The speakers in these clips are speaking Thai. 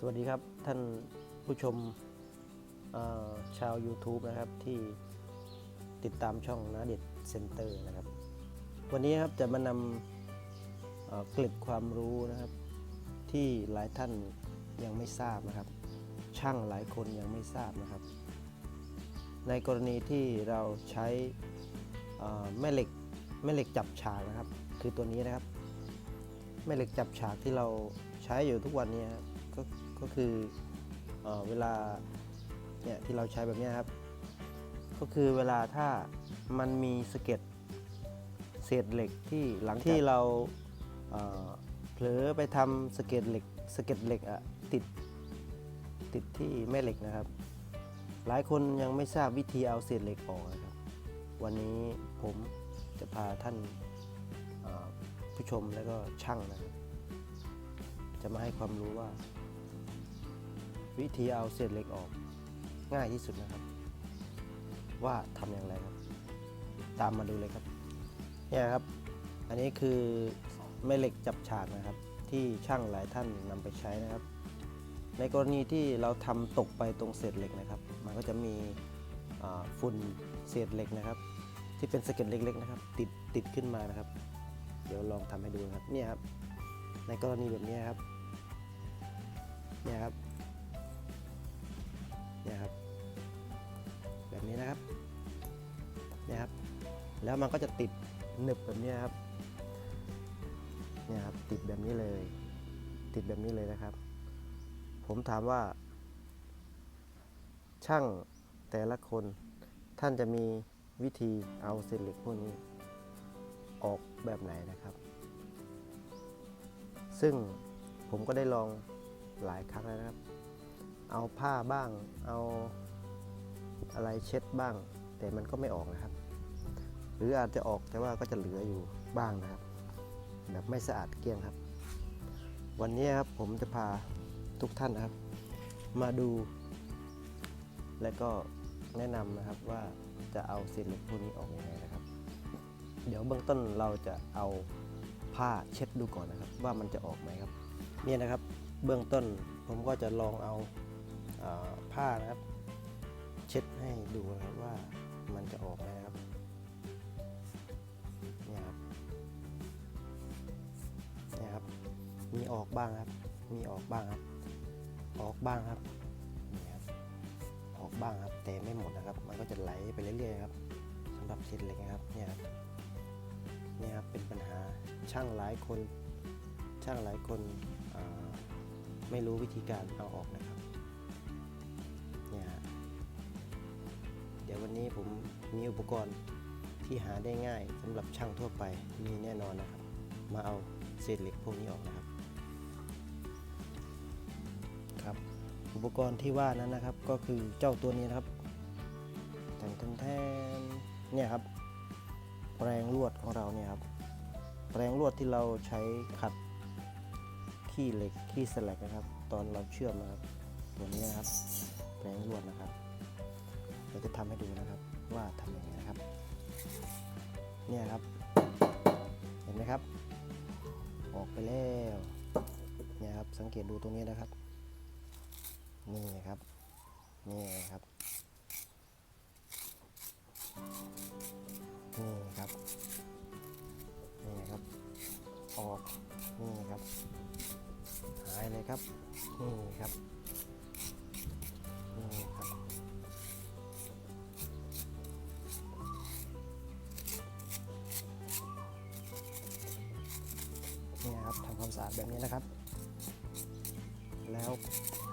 สวัสดีครับท่านผู้ชมชาว YouTube นะครับที่ติดตามช่องนาเด็ดเซ็นเตอร์นะครับ วันนี้ครับจะมานำเกล็ดความรู้นะครับ ที่หลายท่านยังไม่ทราบนะครับ ช่างหลายคนยังไม่ทราบนะครับ ในกรณีที่เราใช้แม่เหล็กแม่เหล็กจับฉากนะครับ คือตัวนี้นะครับแม่เหล็กจับฉากที่เราใช้อยู่ทุกวันนี้ก็ ก็คือเออเวลาเนี่ยที่เราใช้แบบเนี้ยครับ ก็คือเวลาถ้ามันมีสะเก็ดเศษเหล็กที่หลังที่เราเอ่อเผลอไปทำสะเก็ดเหล็กสะเก็ดเหล็กอะติดติดที่แม่เหล็กนะครับ หลายคนยังไม่ทราบวิธีเอาเศษเหล็กออกนะครับ วันนี้ผมจะพาท่านเอ่อผู้ชมแล้วก็ช่างนะครับ จะมาให้ความรู้ว่า วิธีเอาเศษเหล็กออกง่ายที่สุดนะครับ ว่าทำอย่างไรครับ ตามมาดูเลยครับเนี่ยครับ อันนี้คือแม่เหล็กจับฉากนะครับ ที่ช่างหลายท่านนำไปใช้นะครับ ในกรณีที่เราทำตกไปตรงเศษเหล็กนะครับ มันก็จะมีฝุ่นเศษเหล็กนะครับ ที่เป็นสะเก็ดเล็กๆนะครับ ติดติดขึ้นมานะครับ เดี๋ยวลองทำให้ดูนะครับเนี่ยครับในกรณีแบบนี้ครับเนี่ยครับ เนี่ยครับ แบบนี้นะครับเนี่ยครับ แล้วมันก็จะติดหนึบแบบนี้ครับเนี่ยครับ ติดแบบนี้เลย ติดแบบนี้เลยนะครับ ผมถามว่า ช่างแต่ละคนท่านจะมีวิธีเอาเศษเหล็กพวกนี้ ออกแบบไหนนะครับ ซึ่งผมก็ได้ลองหลายครั้งแล้วนะครับ เอาผ้าบ้าง เอาอะไรเช็ดบ้าง แต่มันก็ไม่ออกนะครับ หรืออาจจะออกแต่ว่าก็จะเหลืออยู่บ้างนะครับ แบบไม่สะอาดเกลี้ยงครับ วันนี้ครับผมจะพาทุกท่านนะครับ มาดู และก็แนะนำนะครับว่าจะเอาเศษเหล็กพวกนี้ออกยังไงนะครับ เดี๋ยวเบื้องต้นเราจะเอาผ้าเช็ดดูก่อนนะครับ ว่ามันจะออกไหมครับ เนี่ยนะครับเบื้องต้นผมก็จะลองเอา ผ้านะครับ เช็ดให้ดูนะครับว่ามันจะออกไหมนะครับเนี่ยครับเนี่ยครับ มีออกบ้างครับ มีออกบ้างครับ ออกบ้างครับนี่ครับ ออกบ้างครับ แต่ไม่หมดนะครับ มันก็จะไหลไปเรื่อยๆครับสำหรับเศษเหล็กนะครับเนี่ยครับเนี่ยครับเป็นปัญหาช่างหลายคน ช่างหลายคนไม่รู้วิธีการเอาออกนะครับ ววันนี้ผมมีอุปกรณ์ที่หาได้ง่ายสำหรับช่างทั่วไปมีแน่นอนนะครับ มาเอาเศษเหล็กพวกนี้ออกนะครับครับ อุปกรณ์ที่ว่านั้นนะครับก็คือเจ้าตัวนี้นะครับแทนแทนแทนเนี่ยครับ แปรงลวดของเราเนี่ยครับแปรงลวดที่เราใช้ขัดขี้เหล็กขี้สลักนะครับ ตอนเราเชื่อมนะครับตัวนี้นะครับ แปรงลวดนะครับ เราจะทำให้ดูนะครับว่าทำยังไงนะครับ เนี่ยครับ เห็นไหมครับ ออกไปแล้วเนี่ยครับสังเกตดูตรงนี้นะครับ นี่ครับนี่ครับนี่ครับนี่ครับ ออกนี่ครับ หายเลยครับนี่ครับนี่ครับ ครับทำความสะอาดแบบนี้นะครับ แล้ว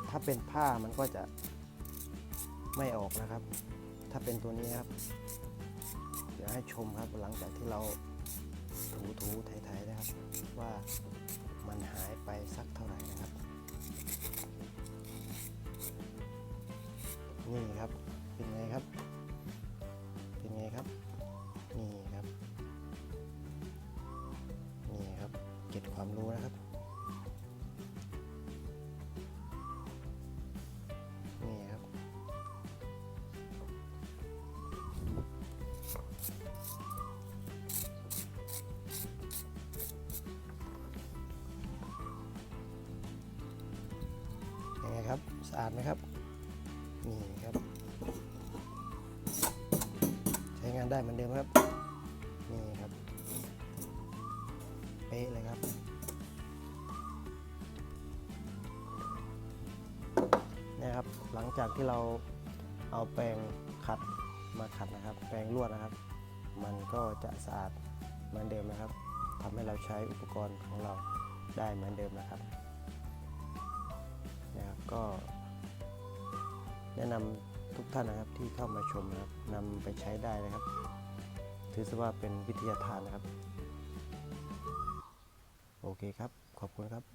ถ้าเป็นผ้ามันก็จะไม่ออกนะครับ ถ้าเป็นตัวนี้ครับ เดี๋ยวให้ชมครับหลังจากที่เราถูถูไถๆนะครับ ว่ามันหายไปสักเท่าไหร่นะครับ นี่ครับเป็นไงครับามรู้นะครับ นี่ครับเอาดไหมครับ นี่ครับ ใช้งานได้เหมือนเดิมครับ นี่ครับ เป๊ะเลยครับ นะครับ หลังจากที่เราเอาแปรงขัดมาขัดนะครับ แปรงลวดนะครับ มันก็จะสะอาดเหมือนเดิมนะครับทำให้เราใช้อุปกรณ์ของเราได้เหมือนเดิมนะครับนะครับก็ แนะนำทุกท่านนะครับที่เข้ามาชมนะครับนำไปใช้ได้นะครับ ถือซะว่าเป็นวิทยาทานนะครับ โอเคครับ ขอบคุณครับ